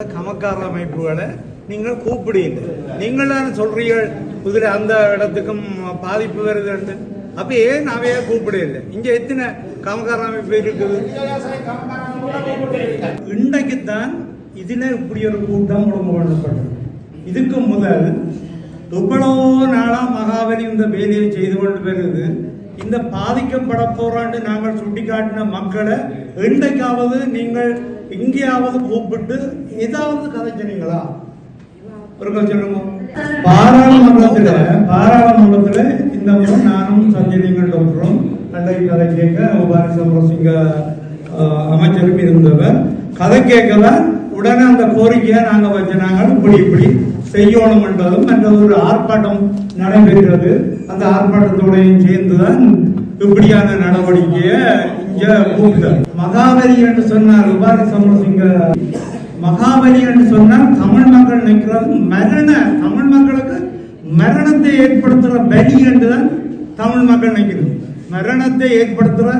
கமக்கார அமைப்புகளை நீங்கள் கூப்பிடுங்க நீங்கள் தான் சொல்றீர்கள் குதிரை அந்த இடத்துக்கும் பாதிப்பு வருதுன்னு அப்ப ஏன் அவைய கூப்பிடல இங்க எத்தனை கமக்கார அமைப்பு இருக்குது? இன்றைக்குத்தான் இதுல இப்படி ஒரு கூட்டம் உடம்பு கொள்ளப்பட்டது இதுக்கு முதல் எவ்வளவோ நாளா மகாபலி இந்த வேலையை செய்து கொண்டு வருது. இந்த பாதிக்கப்பட போறாண்டு நாங்கள் சுட்டிக்காட்டின மக்களை என்றைக்காவது நீங்கள் எங்கேயாவது கூப்பிட்டு ஏதாவது கதைச்சினீங்களா ஒரு கதை சொல்லுங்க. பாராளுமன்றத்துல பாராளுமன்றத்துல இந்த முறை நானும் சஞ்சலிங்கள் டாக்டரும் கண்டை கதை கேட்க உபாரி சமரசிங்க அமைச்சரும் இருந்தவர். கதை கேட்கதான் உடனே அந்த கோரிக்கையை நாங்க வச்சு நாங்கள் இப்படி இப்படி செய்யணும் என்றதும் என்ற ஒரு ஆர்ப்பாட்டம் நடைபெற்றது. அந்த ஆர்ப்பாட்டத்தோடையும் சேர்ந்துதான் இப்படியான நடவடிக்கையை இங்க கூப்பிட்டார். மகாபலி என்று சொன்னார். உபாரி சமரசிங்க. மகாபலி என்று சொன்னால் தமிழ் மக்கள் நிற்கிறது மரண தமிழ் மக்களுக்கு மரணத்தை ஏற்படுத்துற பலி என்றுதான் தமிழ் மக்கள் நினைக்கிறது. மரணத்தை ஏற்படுத்துற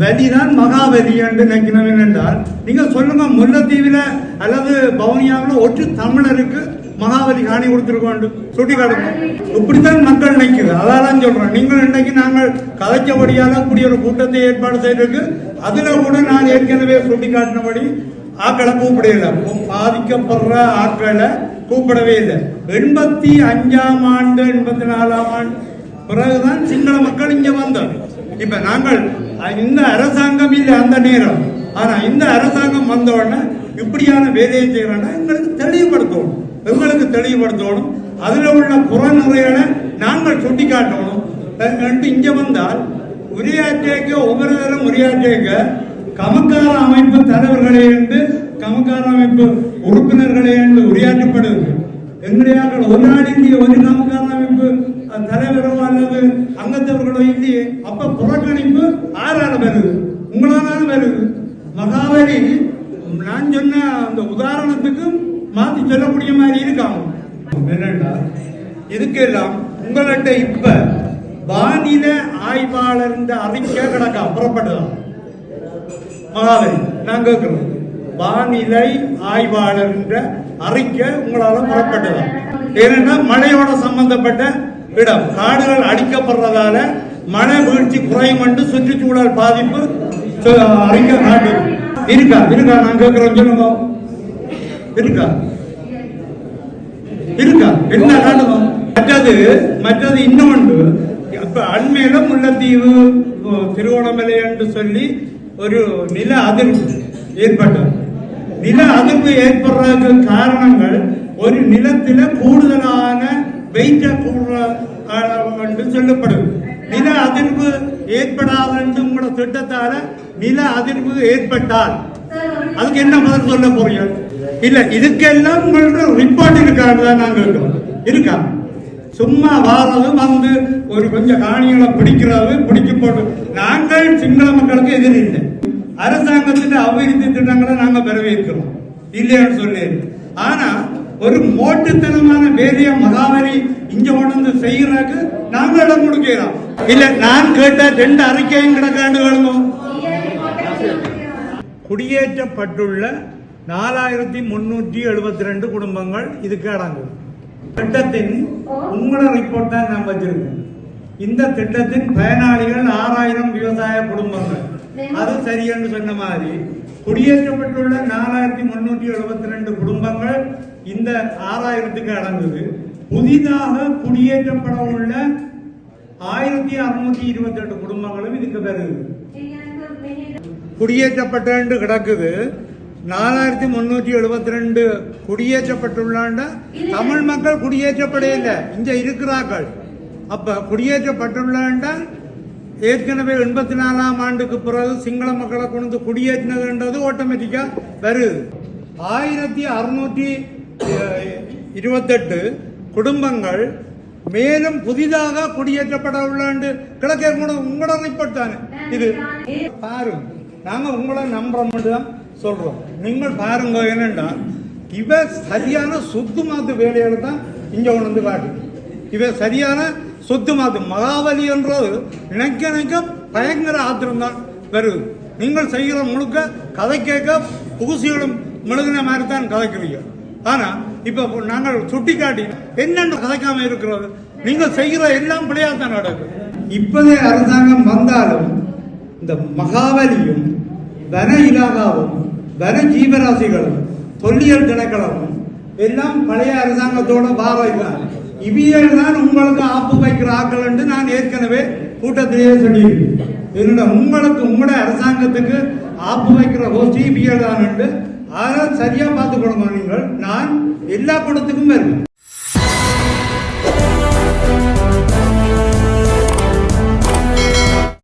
பலிதான் மகாபலி என்று நினைக்கணும் என்றால் நீங்க சொல்லுங்க முல்லைத்தீவில அல்லது பவுனியாவில் ஒற்று தமிழருக்கு மகாபலி காணி கொடுத்திருக்கோண்டு சுட்டி காட்டணும் இப்படித்தான் மக்கள் நினைக்குது. அதான் சொல்றேன். நீங்கள் இன்னைக்கு நாங்கள் கதைச்சபடியால கூடிய ஒரு கூட்டத்தை ஏற்பாடு செய்திருக்கு. அதுல கூட நான் ஏற்கனவே சுட்டி காட்டினபடி ஆக்களை கூப்பிடல பாதிக்கப்படுற ஆட்களை கூப்பிடவே இல்லை. எண்பத்தி அஞ்சாம் ஆண்டு எண்பத்தி நாலாம் ஆண்டு. பிறகுதான் சிங்கள மக்கள் இங்க வந்தோம் இப்ப நாங்கள் இந்த அரசாங்கம் இல்லை அந்த நேரம். ஆனா இந்த அரசாங்கம் வந்த உடனே இப்படியான வேலையை செய்யறோம்னா எங்களுக்கு தெளிவுபடுத்த தெளிவுபடுத்தணும். அதுல உள்ள குறநிறைகளை நாங்கள் சுட்டிக்காட்டணும். என்று ரெண்டு இங்க வந்தால் உரையாற்றியக்க ஒவ்வொரு தரம் உரையாற்றியக்க கமக்கார அமைப்பு தலைவர்களே என்று கமக்கார அமைப்பு உறுப்பினர்களே என்று உரையாற்றப்படுது எங்களையாக்கள் ஒரு நாள் இல்லையே ஒரு கமக்கார அமைப்பு தலைவரோ அல்லது அங்கத்தவர்களோ இல்லையே அப்ப புறக்கணிப்பு ஆறால வருது. உங்களாலும் வருது. மகாபலி நான் சொன்ன அந்த உதாரணத்துக்கு மாத்தி சொல்லக்கூடிய மாதிரி இருக்காங்க. என்னண்டா இதுக்கெல்லாம் உங்கள்கிட்ட இப்ப வானிலை ஆய்வாளர் இந்த அறிக்கை கிடக்கா புறப்பட்டுதான் மகாபலி நான் கேட்கிறோம் வானிலை ஆய்வாளர் என்ற அறிக்கை உங்களால புறப்பட்டதா ஏனென்றா மழையோட சம்பந்தப்பட்ட இடம். காடுகள் அடிக்கப்படுறதால மழை வீழ்ச்சி குறையும் என்று சுற்றுச்சூழல் பாதிப்பு அறிக்கை காட்டு இருக்கா? இருக்கா? நான் கேட்கிறோம் சொல்லுங்க. இருக்கா? இருக்கா? என்ன காரணம்? மற்றது மற்றது இன்னொன்று அப்ப அண்மையில முல்லைத்தீவு திருவோணமலை என்று சொல்லி ஒரு நில அதிர்வு ஏற்பட்டது. நில அதிர்வு ஏற்படுறதுக்கு காரணங்கள் ஒரு நிலத்தில கூடுதலான வெயிட்ட கூடுதல் என்று சொல்லப்படுது. நில அதிர்வு ஏற்படாத என்று உங்களோட திட்டத்தால நில அதிர்வு ஏற்பட்டால். அதுக்கு என்ன பதில் சொல்ல போறீங்க? இல்ல இதுக்கெல்லாம் உங்கள்ட்ட ரிப்போர்ட் இருக்கான்னு தான் நாங்கள் இருக்கோம் இருக்கா? சும்மா வாரது வந்து ஒரு கொஞ்சம் காணிகளை பிடிக்கிறது பிடிக்க போட்டு. நாங்கள் சிங்கள மக்களுக்கு எதிரி இல்லை. அரசாங்கத்தின் அபிவிருத்தி திட்டங்களை நாங்கள் வரவேற்கிறோம். இல்லையான்னு சொல்லி ஆனா ஒரு மோட்டுத்தனமான வேதிய மகாவரி இங்க கொண்டு செய்யறதுக்கு நாங்கள் இடம் கொடுக்கிறோம். இல்ல நான் கேட்ட ரெண்டு அறிக்கையும் கிடக்காண்டு வழங்கும் குடியேற்றப்பட்டுள்ள நாலாயிரத்தி முன்னூற்றி எழுபத்தி ரெண்டு குடும்பங்கள் இதுக்கு அடங்கும். திட்டத்தின் உங்களோட ரிப்போர்ட் தான் நான் வச்சிருக்கேன். இந்த திட்டத்தின் பயனாளிகள் ஆறாயிரம் விவசாய குடும்பங்கள். அது சரியென்று சொன்ன மாதிரி குடியேற்றப்பட்டுள்ள நாலாயிரத்தி முன்னூற்றி எழுபத்தி ரெண்டு குடும்பங்கள் இந்த ஆறாயிரத்துக்கு அடங்குது. புதிதாக குடியேற்றப்பட உள்ள ஆயிரத்தி அறுநூத்தி இருபத்தி எட்டு குடும்பங்களும் இதுக்கு வருது குடியேற்றப்பட்டு கிடக்குது. நாலாயிரத்தி முன்னூற்றி எழுபத்தி ரெண்டு குடியேற்றப்பட்டுள்ளாண்ட? தமிழ் மக்கள் குடியேற்றப்பட இல்லை இங்க இருக்கிறார்கள். அப்ப குடியேற்றப்பட்டுள்ளாண்ட? ஏற்கனவே எண்பத்தி நாலாம் ஆண்டுக்கு பிறகு சிங்கள மக்களை கொண்டு குடியேற்றினதுன்றது ஆட்டோமேட்டிக்கா வருது ஆயிரத்தி அறுநூற்றி இருபத்தெட்டு குடும்பங்கள் மேலும் புதிதாக குடியேற்றப்பட உள்ளாண்டு. கிழக்கே கூட உங்களோட ரிப்போர்ட் தானே? இது பாருங்க. நாங்க உங்களை நம்புறோம் தான் சொல்றோம். நீங்கள் பாருங்க என்னென்னா இவ சரியான சொத்து மாத்து வேலைகளை தான் இங்க கொண்டு வந்து காட்டு இவ சரியான சொத்து மாத்து மகாபலி என்றது நினைக்க நினைக்க பயங்கர ஆத்திரம் தான் வருது. நீங்கள் செய்கிற முழுக்க கதை கேட்க புகுசிகளும் முழுகின மாதிரி தான் கதைக்கிறீங்க. ஆனா இப்ப நாங்கள் சுட்டிக்காட்டி என்னென்ன கதைக்காம இருக்கிறது? நீங்கள் செய்கிற எல்லாம் பிள்ளையாக தான் நடக்கும் இப்போதே அரசாங்கம் வந்தாலும் இந்த மகாபலியும் வன இலாகாவும் வன ஜீவராசிகளும் தொல்லியல் திணைக்களமும் எல்லாம் பழைய அரசாங்கத்தோட பாவைதான் இவியல் தான் உங்களுக்கு ஆப்பு வைக்கிற ஆக்கள் என்று நான் ஏற்கனவே கூட்டத்திலேயே சொல்லியிருக்கேன். என்னோட உங்களுக்கு உங்களுடைய அரசாங்கத்துக்கு ஆப்பு வைக்கிற ஹோஸ்டி இவியல் தான் என்று அதை சரியா பார்த்து கொடுங்க நீங்கள்? நான் எல்லா கூட்டத்துக்கும் வருவேன்.